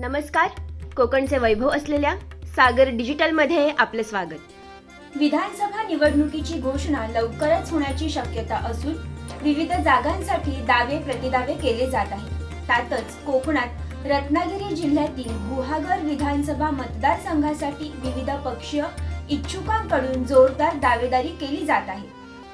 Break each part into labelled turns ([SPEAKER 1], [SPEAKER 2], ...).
[SPEAKER 1] नमस्कार. कोकणचे वैभव असलेल्या सागर डिजिटलमध्ये आपले स्वागत.
[SPEAKER 2] विधानसभा निवडणुकीची घोषणा लवकरच होण्याची शक्यता असून विविध जागांसाठी दावे प्रतिदावे केले जात आहेत. त्यातच कोकणात रत्नागिरी जिल्ह्यातील गुहागर विधानसभा मतदारसंघासाठी विविध पक्षीय इच्छुकांकडून जोरदार दावेदारी केली जात आहे.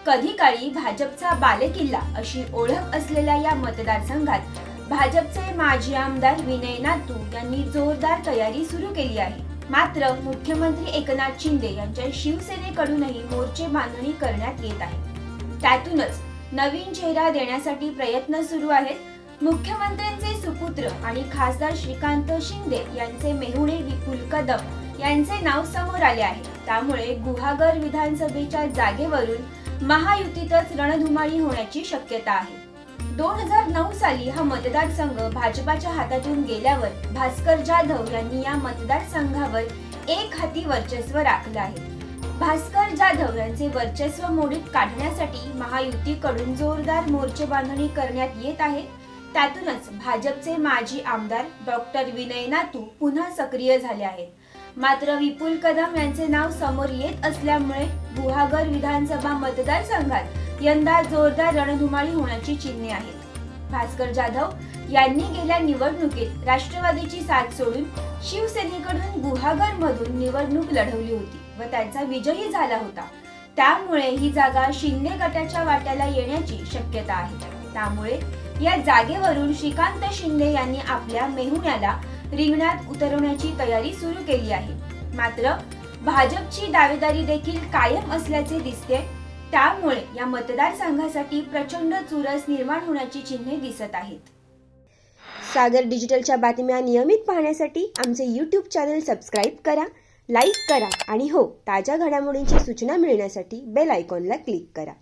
[SPEAKER 2] कधी काळी भाजपचा बालेकिल्ला अशी ओळख असलेल्या या मतदारसंघात भाजपचे माजी आमदार विनय नातू यांनी जोरदार तयारी सुरू केली आहे. मात्र मुख्यमंत्री एकनाथ शिंदे यांच्या शिवसेनेकडूनही मोर्चे बांधणी करण्यात येत आहे. त्यातूनच नवीन चेहरा देण्यासाठी प्रयत्न सुरू आहेत. मुख्यमंत्र्यांचे सुपुत्र आणि खासदार श्रीकांत शिंदे यांचे मेहुणे विपुल कदम यांचे नाव समोर आले आहे. त्यामुळे गुहागर विधानसभेच्या जागेवरून महायुतीतच रणधुमाळी होण्याची शक्यता आहे. दोन हजार नऊ साली हा मतदारसंघ भाजपाच्या हातातून गेल्यावर भास्कर जाधव यांनी या मतदारसंघावर एक हाती वर्चस्व राखलं आहे. भास्कर जाधव यांचे वर्चस्व मोडीत काढण्यासाठी महायुतीकडून जोरदार मोर्चे बांधणी करण्यात येत आहे. त्यातूनच भाजपचे माजी आमदार डॉक्टर विनय नातू पुन्हा सक्रिय झाले आहेत. मात्र विपुल कदम यांचे नाव समोर येत असल्यामुळे गुहागर विधानसभा मतदारसंघात यंदा जोरदार रणधुमाळी होण्याची चिन्हे आहेत. भास्कर जाधव यांनी गेल्या निवडणुकीत राष्ट्रवादीची साथ सोडून शिवसेनेकडून गुहागर मधून निवडणूक लढवली होती व त्यांचा विजयही झाला होता. त्यामुळे ही जागा शिंदे गटाच्या वाट्याला येण्याची शक्यता आहे. त्यामुळे या जागेवरून श्रीकांत शिंदे यांनी आपल्या मेहुण्याला रिंगणात उतरवण्याची तयारी सुरू केली आहे. मात्र भाजपची दावेदारी देखील कायम असल्याचे दिसते त्यामुळे या मतदारसंघासाठी प्रचंड चुरस निर्माण होण्याची चिन्हे दिसत आहेत.
[SPEAKER 1] सागर डिजिटलच्या बातम्या नियमित पाहण्यासाठी आमचे यूट्यूब चॅनल सबस्क्राईब करा लाईक करा आणि हो ताज्या घडामोडींची सूचना मिळण्यासाठी बेल आयकॉनला क्लिक करा.